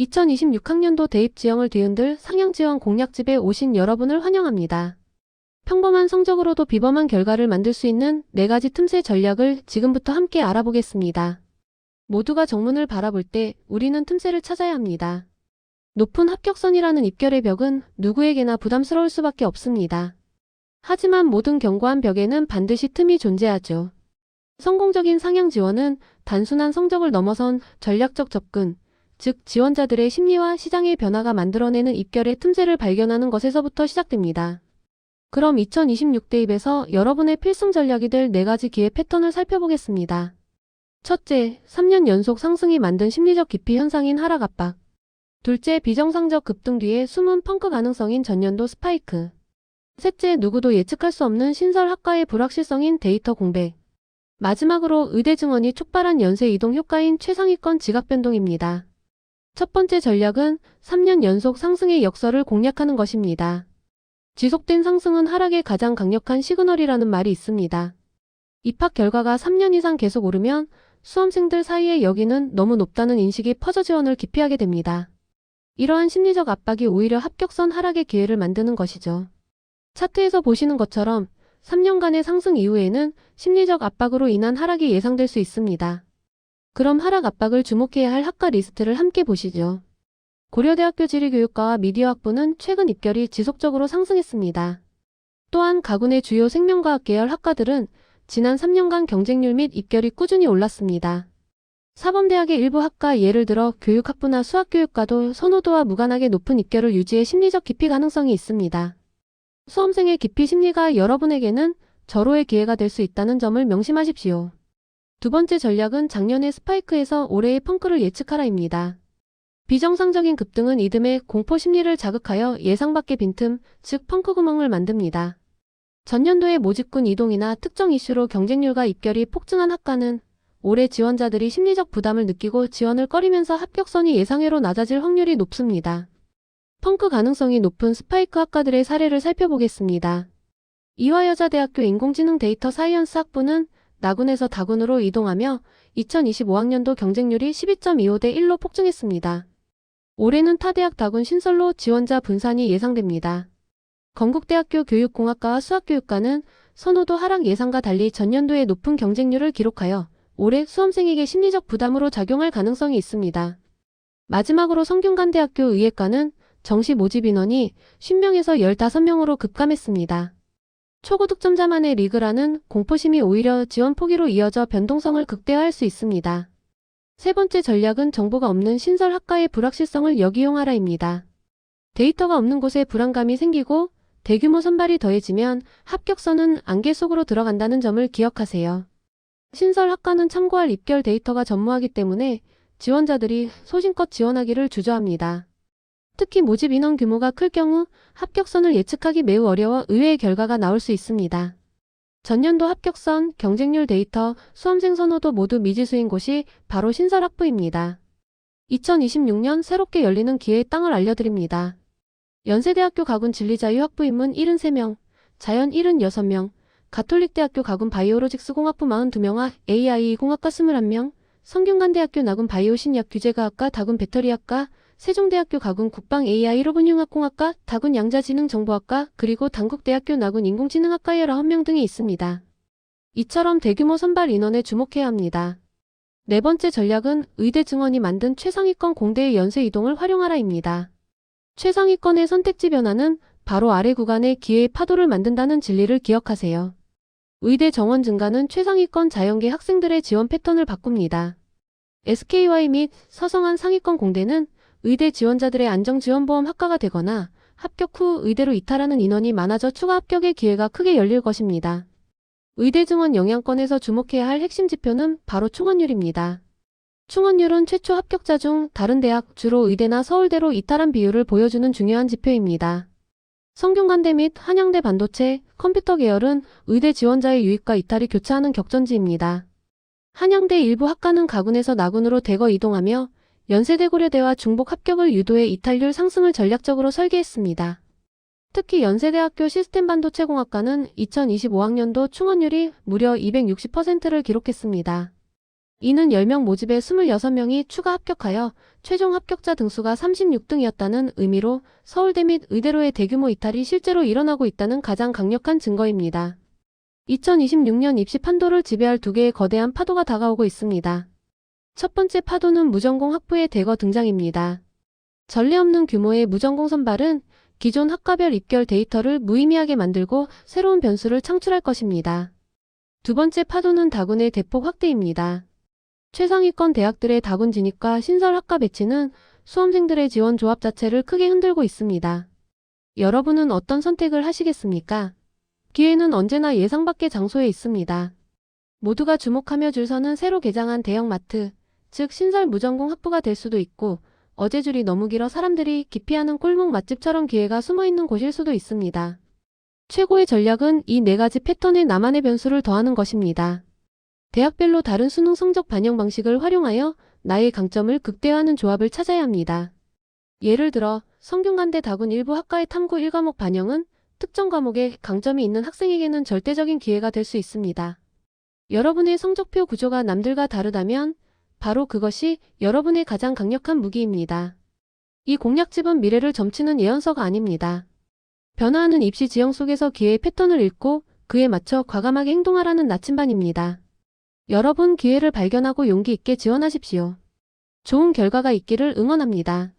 2026학년도 대입 지형을 뒤흔들 상향 지원 공략집에 오신 여러분을 환영합니다. 평범한 성적으로도 비범한 결과를 만들 수 있는 네 가지 틈새 전략을 지금부터 함께 알아보겠습니다. 모두가 정문을 바라볼 때 우리는 틈새를 찾아야 합니다. 높은 합격선이라는 입결의 벽은 누구에게나 부담스러울 수밖에 없습니다. 하지만 모든 견고한 벽에는 반드시 틈이 존재하죠. 성공적인 상향 지원은 단순한 성적을 넘어선 전략적 접근, 즉 지원자들의 심리와 시장의 변화가 만들어내는 입결의 틈새를 발견하는 것에서부터 시작됩니다. 그럼 2026 대입에서 여러분의 필승 전략이 될네 가지 기회 패턴을 살펴보겠습니다. 첫째, 3년 연속 상승이 만든 심리적 기피 현상인 하락 압박. 둘째, 비정상적 급등 뒤에 숨은 펑크 가능성인 전년도 스파이크. 셋째, 누구도 예측할 수 없는 신설 학과의 불확실성인 데이터 공백. 마지막으로 의대 증원이 촉발한 연쇄 이동 효과인 최상위권 지각 변동입니다. 첫 번째 전략은 3년 연속 상승의 역설을 공략하는 것입니다. 지속된 상승은 하락의 가장 강력한 시그널이라는 말이 있습니다. 입학 결과가 3년 이상 계속 오르면 수험생들 사이에 여기는 너무 높다는 인식이 퍼져 지원을 기피하게 됩니다. 이러한 심리적 압박이 오히려 합격선 하락의 기회를 만드는 것이죠. 차트에서 보시는 것처럼 3년간의 상승 이후에는 심리적 압박으로 인한 하락이 예상될 수 있습니다. 그럼 하락 압박을 주목해야 할 학과 리스트를 함께 보시죠. 고려대학교 지리교육과와 미디어학부는 최근 입결이 지속적으로 상승했습니다. 또한 가군의 주요 생명과학 계열 학과들은 지난 3년간 경쟁률 및 입결이 꾸준히 올랐습니다. 사범대학의 일부 학과 예를 들어 교육학부나 수학교육과도 선호도와 무관하게 높은 입결을 유지해 심리적 기피 가능성이 있습니다. 수험생의 기피 심리가 여러분에게는 절호의 기회가 될 수 있다는 점을 명심하십시오. 두 번째 전략은 작년의 스파이크에서 올해의 펑크를 예측하라입니다. 비정상적인 급등은 이듬해 공포 심리를 자극하여 예상 밖의 빈틈, 즉 펑크 구멍을 만듭니다. 전년도의 모집군 이동이나 특정 이슈로 경쟁률과 입결이 폭증한 학과는 올해 지원자들이 심리적 부담을 느끼고 지원을 꺼리면서 합격선이 예상외로 낮아질 확률이 높습니다. 펑크 가능성이 높은 스파이크 학과들의 사례를 살펴보겠습니다. 이화여자대학교 인공지능 데이터 사이언스 학부는 나군에서 다군으로 이동하며 2025학년도 경쟁률이 12.25대 1로 폭증했습니다. 올해는 타대학 다군 신설로 지원자 분산이 예상됩니다. 건국대학교 교육공학과와 수학교육과는 선호도 하락 예상과 달리 전년도에 높은 경쟁률을 기록하여 올해 수험생에게 심리적 부담으로 작용할 가능성이 있습니다. 마지막으로 성균관대학교 의예과는 정시 모집 인원이 10명에서 15명으로 급감했습니다. 초고 득점자만의 리그라는 공포심이 오히려 지원 포기로 이어져 변동성을 극대화할 수 있습니다. 세 번째 전략은 정보가 없는 신설 학과의 불확실성을 역이용하라입니다. 데이터가 없는 곳에 불안감이 생기고 대규모 선발이 더해지면 합격선은 안개 속으로 들어간다는 점을 기억하세요. 신설 학과는 참고할 입결 데이터가 전무하기 때문에 지원자들이 소신껏 지원하기를 주저합니다. 특히 모집 인원 규모가 클 경우 합격선을 예측하기 매우 어려워 의외의 결과가 나올 수 있습니다. 전년도 합격선, 경쟁률 데이터, 수험생 선호도 모두 미지수인 곳이 바로 신설학부입니다. 2026년 새롭게 열리는 기회의 땅을 알려드립니다. 연세대학교 가군 진리자유학부 인문 73명, 자연 76명, 가톨릭대학교 가군 바이오로직스 공학부 42명과 AI 공학과 21명, 성균관대학교 나군 바이오 신약 규제과학과 다군 배터리학과, 세종대학교 가군 국방 AI 로봇융합공학과, 다군 양자지능정보학과, 그리고 단국대학교 나군 인공지능학과 19명 등이 있습니다. 이처럼 대규모 선발 인원에 주목해야 합니다. 네 번째 전략은 의대 증원이 만든 최상위권 공대의 연쇄 이동을 활용하라입니다. 최상위권의 선택지 변화는 바로 아래 구간의 기회의 파도를 만든다는 진리를 기억하세요. 의대 정원 증가는 최상위권 자연계 학생들의 지원 패턴을 바꿉니다. SKY 및 서성한 상위권 공대는 의대 지원자들의 안정지원보험 학과가 되거나 합격 후 의대로 이탈하는 인원이 많아져 추가 합격의 기회가 크게 열릴 것입니다. 의대 증원 영향권에서 주목해야 할 핵심 지표는 바로 충원율입니다. 충원율은 최초 합격자 중 다른 대학, 주로 의대나 서울대로 이탈한 비율을 보여주는 중요한 지표입니다. 성균관대 및 한양대 반도체, 컴퓨터 계열은 의대 지원자의 유입과 이탈이 교차하는 격전지입니다. 한양대 일부 학과는 가군에서 나군으로 대거 이동하며 연세대 고려대와 중복 합격을 유도해 이탈률 상승을 전략적으로 설계했습니다. 특히 연세대학교 시스템 반도체 공학과는 2025학년도 충원율이 무려 260%를 기록했습니다. 이는 10명 모집에 26명이 추가 합격하여 최종 합격자 등수가 36등이었다는 의미로 서울대 및 의대로의 대규모 이탈이 실제로 일어나고 있다는 가장 강력한 증거입니다. 2026년 입시 판도를 지배할 두 개의 거대한 파도가 다가오고 있습니다. 첫 번째 파도는 무전공 학부의 대거 등장입니다. 전례 없는 규모의 무전공 선발은 기존 학과별 입결 데이터를 무의미하게 만들고 새로운 변수를 창출할 것입니다. 두 번째 파도는 다군의 대폭 확대입니다. 최상위권 대학들의 다군 진입과 신설 학과 배치는 수험생들의 지원 조합 자체를 크게 흔들고 있습니다. 여러분은 어떤 선택을 하시겠습니까? 기회는 언제나 예상 밖의 장소에 있습니다. 모두가 주목하며 줄 서는 새로 개장한 대형마트, 즉 신설 무전공 학부가 될 수도 있고 어제 줄이 너무 길어 사람들이 기피하는 꿀목 맛집처럼 기회가 숨어 있는 곳일 수도 있습니다. 최고의 전략은 이 네 가지 패턴에 나만의 변수를 더하는 것입니다. 대학별로 다른 수능 성적 반영 방식을 활용하여 나의 강점을 극대화하는 조합을 찾아야 합니다. 예를 들어 성균관대 다군 일부 학과의 탐구 1과목 반영은 특정 과목에 강점이 있는 학생에게는 절대적인 기회가 될 수 있습니다. 여러분의 성적표 구조가 남들과 다르다면 바로 그것이 여러분의 가장 강력한 무기입니다. 이 공략집은 미래를 점치는 예언서가 아닙니다. 변화하는 입시 지형 속에서 기회의 패턴을 읽고 그에 맞춰 과감하게 행동하라는 나침반입니다. 여러분 기회를 발견하고 용기 있게 지원하십시오. 좋은 결과가 있기를 응원합니다.